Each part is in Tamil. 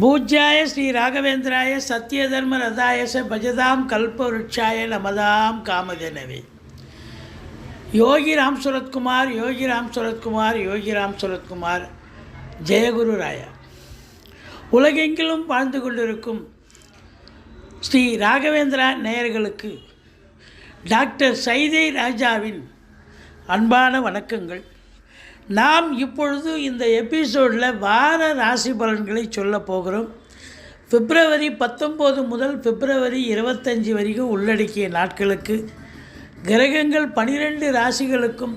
பூஜ்யாய ஸ்ரீ ராகவேந்திராய சத்யதர்ம ரதாயச பஜதாம் கல்பவருட்சாய நமதாம் காமதேனவே யோகி ராம் சுரத்குமார் யோகி ராம் சுரத்குமார் யோகி ராம் சுரத்குமார். ஜெயகுரு ராயா. உலகெங்கிலும் வாழ்ந்து கொண்டிருக்கும் ஸ்ரீ ராகவேந்திரா நேயர்களுக்கு டாக்டர் சைதை ராஜாவின் அன்பான வணக்கங்கள். நாம் இப்பொழுது இந்த எபிசோடில் வார ராசி பலன்களை சொல்ல போகிறோம். பிப்ரவரி பத்தொம்போது முதல் பிப்ரவரி இருபத்தஞ்சி வரைக்கும் உள்ளடக்கிய நாட்களுக்கு கிரகங்கள் பனிரெண்டு ராசிகளுக்கும்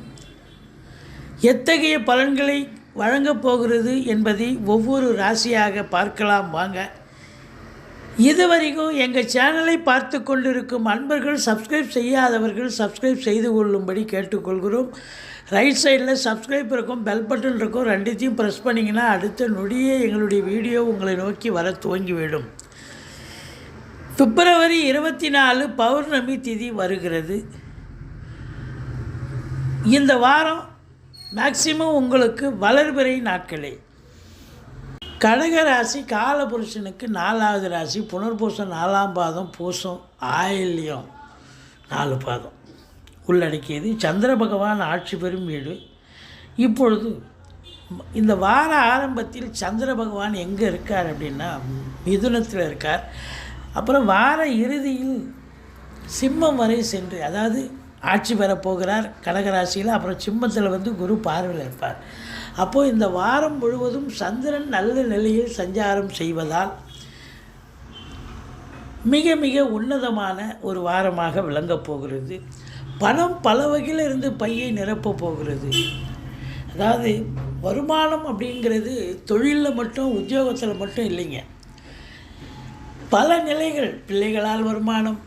எத்தகைய பலன்களை வழங்கப் போகிறது என்பதை ஒவ்வொரு ராசியாக பார்க்கலாம் வாங்க. இதுவரைக்கும் எங்கள் சேனலை பார்த்து கொண்டிருக்கும் அன்பர்கள் சப்ஸ்கிரைப் செய்யாதவர்கள் சப்ஸ்கிரைப் செய்து கொள்ளும்படி கேட்டுக்கொள்கிறோம். ரைட் சைடில் சப்ஸ்கிரைப் இருக்கும் பெல் பட்டன் இருக்கும் ரெண்டுத்தையும் ப்ரெஸ் பண்ணிங்கன்னா அடுத்த நொடியே எங்களுடைய வீடியோ உங்களை நோக்கி வர துவங்கிவிடும். பிப்ரவரி இருபத்தி நாலு பௌர்ணமி திதி வருகிறது. இந்த வாரம் மேக்சிமம் உங்களுக்கு வளர்பிறை நாட்களே. கடக ராசி காலபுருஷனுக்கு நாலாவது ராசி புனர்பூசம் நாலாம் பாதம் பூசம் ஆயில்யம் நாலு பாதம். உள்ளடக்கியது சந்திர பகவான் ஆட்சி பெறும் வீடு. இப்பொழுது இந்த வார ஆரம்பத்தில் சந்திர பகவான் எங்கே இருக்கார் அப்படின்னா மிதுனத்தில் இருக்கார். அப்புறம் வார இறுதியில் சிம்மம் வரை சென்று அதாவது ஆட்சி பெறப்போகிறார் கடகராசியில் அப்புறம் சிம்மத்தில் வந்து குரு பார்வையில் இருப்பார். அப்போது இந்த வாரம் முழுவதும் சந்திரன் நல்ல நிலையில் சஞ்சாரம் செய்வதால் மிக மிக உன்னதமான ஒரு வாரமாக விளங்கப் போகிறது. பணம் பல வகையில் இருந்து பையை நிரப்பப் போகிறது. அதாவது வருமானம் அப்படிங்கிறது தொழிலில் மட்டும் உத்தியோகத்தில் மட்டும் இல்லைங்க. பல நிலைகள் பிள்ளைகளால் வருமானம்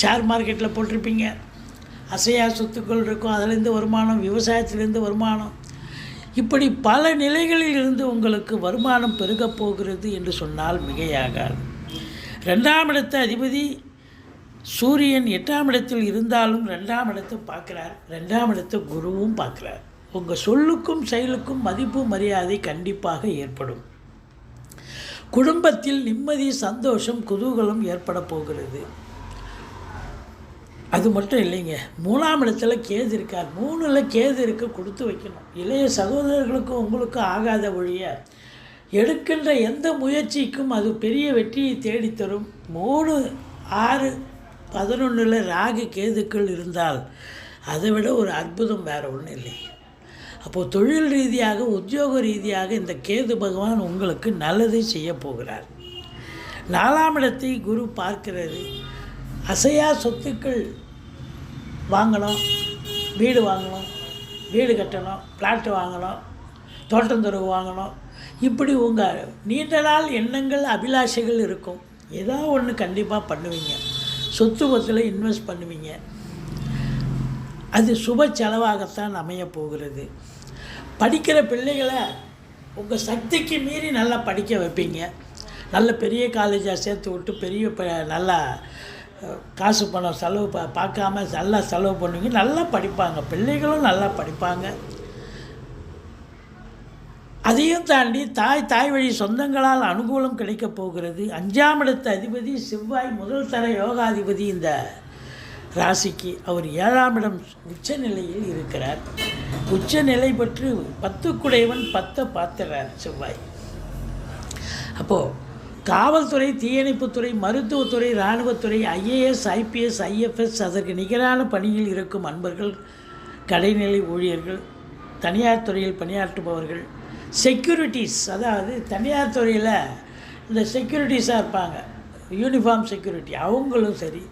ஷேர் மார்க்கெட்டில் போட்டிருப்பீங்க. அசையா சொத்துக்கள் இருக்கும் அதுலேருந்து வருமானம் விவசாயத்திலேருந்து வருமானம். இப்படி பல நிலைகளில் இருந்து உங்களுக்கு வருமானம் பெருகப் போகிறது என்று சொன்னால் மிகையாகாது. ரெண்டாம் இடத்த அதிபதி சூரியன் எட்டாம் இடத்தில் இருந்தாலும் ரெண்டாம் இடத்தை பார்க்குறார். ரெண்டாம் இடத்தை குருவும் பார்க்குறார். உங்கள் சொல்லுக்கும் செயலுக்கும் மதிப்பு மரியாதை கண்டிப்பாக ஏற்படும். குடும்பத்தில் நிம்மதி சந்தோஷம் குதூகலம் ஏற்பட போகிறது. அது மட்டும் இல்லைங்க. மூணாம் இடத்துல கேது இருக்கார். மூணில் கேது இருக்க கொடுத்து வைக்கணும். இளைய சகோதரர்களுக்கும் உங்களுக்கும் ஆகாத ஒழிய எடுக்கின்ற எந்த முயற்சிக்கும் அது பெரிய வெற்றியை தேடித்தரும். மூணு ஆறு பதினொன்றில் ராகு கேதுக்கள் இருந்தால் அதை விட ஒரு அற்புதம் வேறு ஒன்றும் இல்லை. அப்போது தொழில் ரீதியாக உத்தியோக ரீதியாக இந்த கேது பகவான் உங்களுக்கு நல்லதை செய்ய போகிறார். நாலாம் இடத்தை குரு பார்க்கிறது அசையா சொத்துக்கள் வாங்கணும் வீடு வாங்கணும் வீடு கட்டணும் பிளாட்டு வாங்கணும் தோட்டந்துறவு வாங்கணும். இப்படி உங்கள் நீண்ட நாள் எண்ணங்கள் அபிலாஷைகள் இருக்கும். ஏதோ ஒன்று கண்டிப்பாக பண்ணுவீங்க. சொத்து பத்தில் இன்வெஸ்ட் பண்ணுவீங்க. அது சுப செலவாகத்தான் அமைய போகிறது. படிக்கிற பிள்ளைகளை உங்கள் சக்திக்கு மீறி நல்லா படிக்க வைப்பீங்க. நல்ல பெரிய காலேஜாக சேர்த்து விட்டு பெரிய ப- நல்லா காசு பணம் செலவு பா பார்க்காம நல்லா செலவு பண்ணுவீங்க. நல்லா படிப்பாங்க. பிள்ளைகளும் நல்லா படிப்பாங்க. அதையும் தாண்டி தாய் தாய் வழி சொந்தங்களால் அனுகூலம் கிடைக்கப் போகிறது. அஞ்சாம் இடத்த அதிபதி செவ்வாய் முதல் தர யோகாதிபதி இந்த ராசிக்கு. அவர் ஏழாம் இடம் உச்ச நிலையில் இருக்கிறார். உச்ச நிலை பற்றி பத்துக்குடையவன் பத்தை பார்த்துறார் செவ்வாய். அப்போது காவல்துறை தீயணைப்புத்துறை மருத்துவத்துறை இராணுவத்துறை ஐஏஎஸ் ஐபிஎஸ் ஐஎஃப்எஸ் அதற்கு நிகரான பணியில் இருக்கும் அன்பர்கள் கடைநிலை ஊழியர்கள் தனியார் துறையில் பணியாற்றுபவர்கள் செக்யூரிட்டிஸ் அதாவது தனியார் துறையில் இந்த செக்யூரிட்டிஸாக இருப்பாங்க. யூனிஃபார்ம் செக்யூரிட்டி அவங்களும் சரி.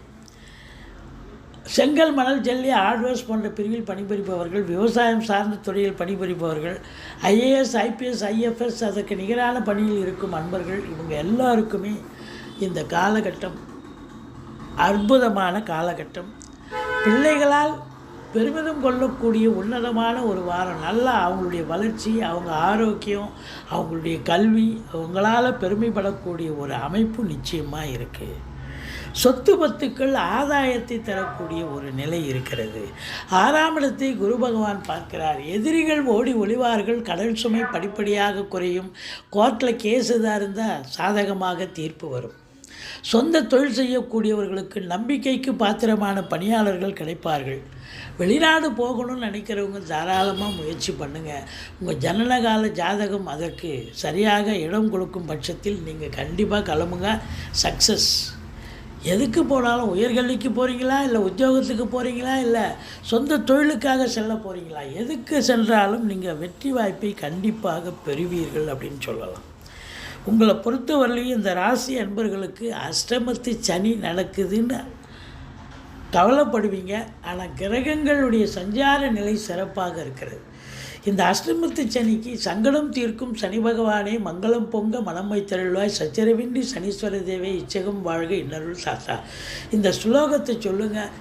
செங்கல் மணல் ஜல்லி ஹார்ட்வேர்ஸ் போன்ற பிரிவில் பணிபுரிபவர்கள் விவசாயம் சார்ந்த துறையில் பணிபுரிபவர்கள் ஐஏஎஸ் ஐபிஎஸ் ஐஎஃப்எஸ் அதற்கு நிகரான பணியில் இருக்கும் அன்பர்கள் இவங்க எல்லாருக்குமே இந்த காலகட்டம் அற்புதமான காலகட்டம். பிள்ளைகளால் பெருமிதம் கொள்ளக்கூடிய உன்னதமான ஒரு வாரம். நல்லா அவங்களுடைய வளர்ச்சி அவங்க ஆரோக்கியம் அவங்களுடைய கல்வி அவங்களால் பெருமைப்படக்கூடிய ஒரு அமைப்பு நிச்சயமாக இருக்குது சொத்து பத்துக்கள் ஆதாயத்தை தரக்கூடிய ஒரு நிலை இருக்கிறது. ஆறாம் இடத்தை குரு பகவான் பார்க்கிறார். எதிரிகள் ஓடி ஒளிவார்கள். கடல் சுமை படிப்படியாக குறையும். கோர்ட்டில் கேஸ் எதாக இருந்தால் சாதகமாக தீர்ப்பு வரும். சொந்த தொழில் செய்யக்கூடியவர்களுக்கு நம்பிக்கைக்கு பாத்திரமான பணியாளர்கள் கிடைப்பார்கள். வெளிநாடு போகணும்னு நினைக்கிறவங்க தாராளமாக முயற்சி பண்ணுங்கள் உங்கள் ஜனனகால ஜாதகம் அதற்கு சரியாக இடம் கொடுக்கும் பட்சத்தில் நீங்கள் கண்டிப்பாக கிளம்புங்க. சக்ஸஸ் எதுக்கு போனாலும் உயர்கல்விக்கு போகிறீங்களா இல்லை உத்தியோகத்துக்கு போகிறீங்களா இல்லை சொந்த தொழிலுக்காக செல்ல போகிறீங்களா எதுக்கு சென்றாலும் நீங்கள் வெற்றி வாய்ப்பை கண்டிப்பாக பெறுவீர்கள் அப்படின்னு சொல்லலாம். உங்களை பொறுத்தவரையிலையும் இந்த ராசி அன்பர்களுக்கு அஷ்டமத்து சனி நடக்குதுன்னு கவலைப்படுவீங்க. ஆனால் கிரகங்களுடைய சஞ்சார நிலை சிறப்பாக இருக்கிறது. இந்த அஷ்டமத்து சனிக்கு சங்கடம் தீர்க்கும் சனி பகவானே மங்களம் பொங்க மனம் வைத்தருள்வாய். சச்சரவின்றி சனீஸ்வர தேவை இச்சகம் வாழ்க இன்னருள் சாத்தா. இந்த ஸ்லோகத்தை சொல்லுங்கள்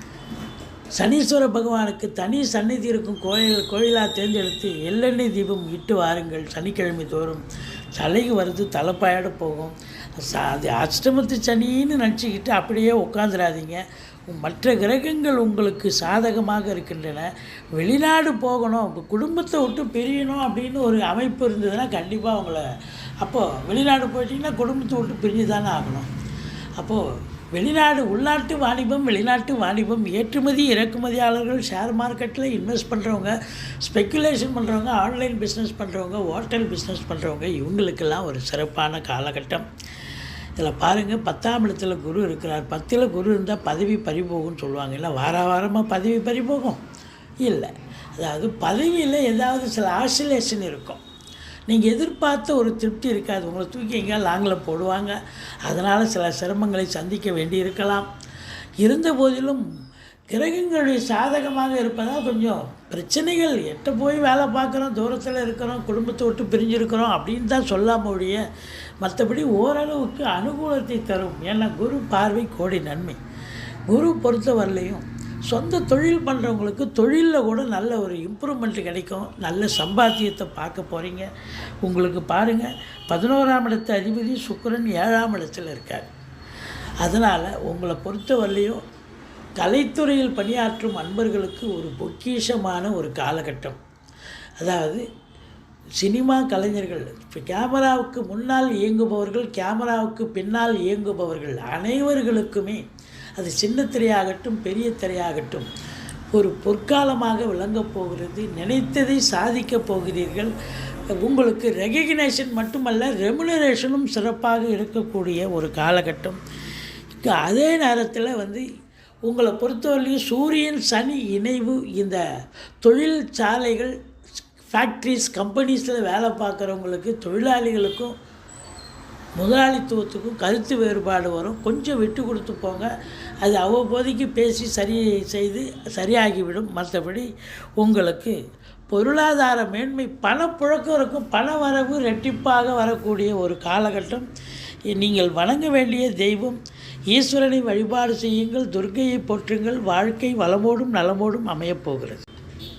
சனீஸ்வர பகவானுக்கு தனி சந்நிதி இருக்கும் கோயில் கோயிலாக தேர்ந்தெடுத்து எள்ளெண்ணெய் தீபம் இட்டு வாருங்கள். சனிக்கிழமை தோறும் தலைக்கு வருது தலைப்பாயோட போகும். அது அஷ்டமத்து சனின்னு நினச்சிக்கிட்டு அப்படியே உட்காந்துடாதீங்க மற்ற கிரகங்கள் உங்களுக்கு சாதகமாக இருக்கின்றன. வெளிநாடு போகணும் உங்கள் குடும்பத்தை விட்டு பிரியணும் அப்படின்னு ஒரு அமைப்பு இருந்ததுன்னா கண்டிப்பாக அவங்கள அப்போது வெளிநாடு போயிட்டீங்கன்னா குடும்பத்தை விட்டு பிரிஞ்சு தானே ஆகணும். அப்போது வெளிநாடு உள்நாட்டு வாணிபம் வெளிநாட்டு வாணிபம் ஏற்றுமதி இறக்குமதியாளர்கள் ஷேர் மார்க்கெட்டில் இன்வெஸ்ட் பண்ணுறவங்க ஸ்பெக்குலேஷன் பண்ணுறவங்க ஆன்லைன் பிஸ்னஸ் பண்ணுறவங்க ஹோட்டல் பிஸ்னஸ் பண்ணுறவங்க இவங்களுக்கெல்லாம் ஒரு சிறப்பான காலகட்டம். இதில் பாருங்கள் பத்தாம் இடத்துல குரு இருக்கிறார். பத்தில் குரு இருந்தால் பதவி பறிபோகும்னு சொல்லுவாங்க. இல்லை வார வாரமாக பதவி பறிபோகும்? இல்லை. அதாவது பதவியில் ஏதாவது சில ஆசிலேஷன் இருக்கும். நீங்கள் எதிர்பார்த்த ஒரு திருப்தி இருக்காது. உங்களை தூக்கி எங்கேயா லாங்கில் போடுவாங்க. அதனால் சில சிரமங்களை சந்திக்க வேண்டி இருக்கலாம். இருந்த போதிலும் கிரகங்களுடைய சாதகமாக இருப்பதால் கொஞ்சம் பிரச்சனைகள். எட்ட போய் வேலை பார்க்குறோம் தூரத்தில் இருக்கிறோம் குடும்பத்தை விட்டு பிரிஞ்சிருக்கிறோம் அப்படின்னு தான் சொல்லாம ஒழிய மற்றபடி ஓரளவுக்கு அனுகூலத்தை தரும். ஏன்னா குரு பார்வை கோடி நன்மை. குரு பொறுத்தவரையிலையும் சொந்த தொழில் பண்ணுறவங்களுக்கு தொழிலில் கூட நல்ல ஒரு இம்ப்ரூவ்மெண்ட் கிடைக்கும். நல்ல சம்பாத்தியத்தை பார்க்க போகிறீங்க உங்களுக்கு பாருங்கள் பதினோராம் இடத்து அதிபதி சுக்கிரன் ஏழாம் இடத்துல இருக்கார். அதனால் உங்களை பொறுத்தவரையிலையும் கலைத்துறையில் பணியாற்றும் அன்பர்களுக்கு ஒரு பொக்கிஷமான ஒரு காலகட்டம். அதாவது சினிமா கலைஞர்கள் இப்போ கேமராவுக்கு முன்னால் இயங்குபவர்கள் கேமராவுக்கு பின்னால் இயங்குபவர்கள் அனைவர்களுக்குமே அது சின்ன திரையாகட்டும் பெரிய திரையாகட்டும் ஒரு பொற்காலமாக விளங்கப் போகிறது நினைத்ததை சாதிக்கப் போகிறீர்கள். உங்களுக்கு ரெகக்னேஷன் மட்டுமல்ல ரெமுனரேஷனும் சிறப்பாக இருக்கக்கூடிய ஒரு காலகட்டம். அதே நேரத்தில் வந்து உங்களை பொறுத்தவரையிலையும் சூரியன் சனி இணைவு இந்த தொழிற்சாலைகள் ஃபேக்ட்ரிஸ் கம்பெனிஸில் வேலை பார்க்குறவங்களுக்கு தொழிலாளிகளுக்கும் முதலாளித்துவத்துக்கும் கருத்து வேறுபாடு வரும். கொஞ்சம் விட்டு கொடுத்து போங்க. அது அவ்வப்போதைக்கு பேசி சரி செய்து சரியாகிவிடும். மற்றபடி உங்களுக்கு பொருளாதார மேன்மை பணப்புழக்கம் இருக்கும். பண வரவு ரெட்டிப்பாக வரக்கூடிய ஒரு காலகட்டம். நீங்கள் வணங்க வேண்டிய தெய்வம். ஈஸ்வரனை வழிபாடு செய்யுங்கள். துர்கையை போற்றுங்கள். வாழ்க்கை வளமோடும் நலமோடும் அமையப் போகிறது.